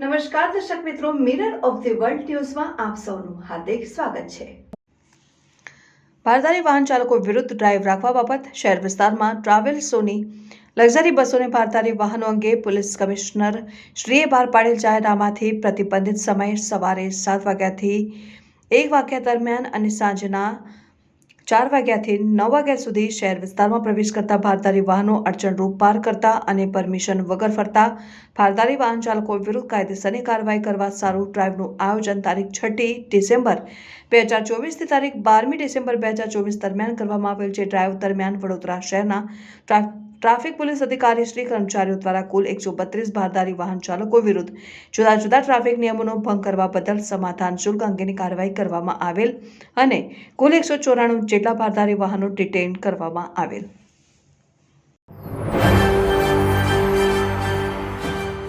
નમસ્કાર, દર્શક મિત્રો મિરર ઓફ ધી વર્લ્ડ ન્યૂઝમાં આપ સૌનું હાર્દિક સ્વાગત છે. ભારતારી વાહન ચાલકો વિરુદ્ધ ડ્રાઈવ રાખવા બાબત શહેર વિસ્તારમાં ટ્રાવેલ્સોની લક્ઝરી બસોને ભારતારી વાહનો અંગે પોલીસ કમિશનર શ્રીએ બહાર પાડેલ જાહેરનામાથી પ્રતિબંધિત સમય સવારે સાત વાગ્યાથી એક વાગ્યા દરમિયાન અને સાંજના ચાર વાગ્યાથી નવ વાગ્યા સુધી શહેર વિસ્તારમાં પ્રવેશ કરતા ભારદારી વાહનો અડચણરૂપ પાર કરતા અને પરમિશન વગર ફરતા ભારદારી વાહન ચાલકો વિરુદ્ધ કાયદેસરની કાર્યવાહી કરવા સારું ડ્રાઈવનું આયોજન તારીખ છઠ્ઠી ડિસેમ્બર બે હજાર ચોવીસથી તારીખ બારમી ડિસેમ્બર બે હજાર ચોવીસ દરમિયાન કરવામાં આવેલ છે. ડ્રાઈવ દરમિયાન વડોદરા શહેરના ટ્રા- ટ્રાફિક પોલીસ અધિકારી શ્રી કર્મચારીઓ દ્વારા કુલ એકસો બત્રીસ ભારદારી વાહન ચાલકો વિરુદ્ધ જુદા જુદા ટ્રાફિક નિયમોનો ભંગ કરવા બદલ સમાધાન શુલ્ક અંગેની કાર્યવાહી કરવામાં આવેલ અને કુલ એકસો ચોરાણું જેટલા ભારદારી વાહનો ડિટેઇન કરવામાં આવેલ.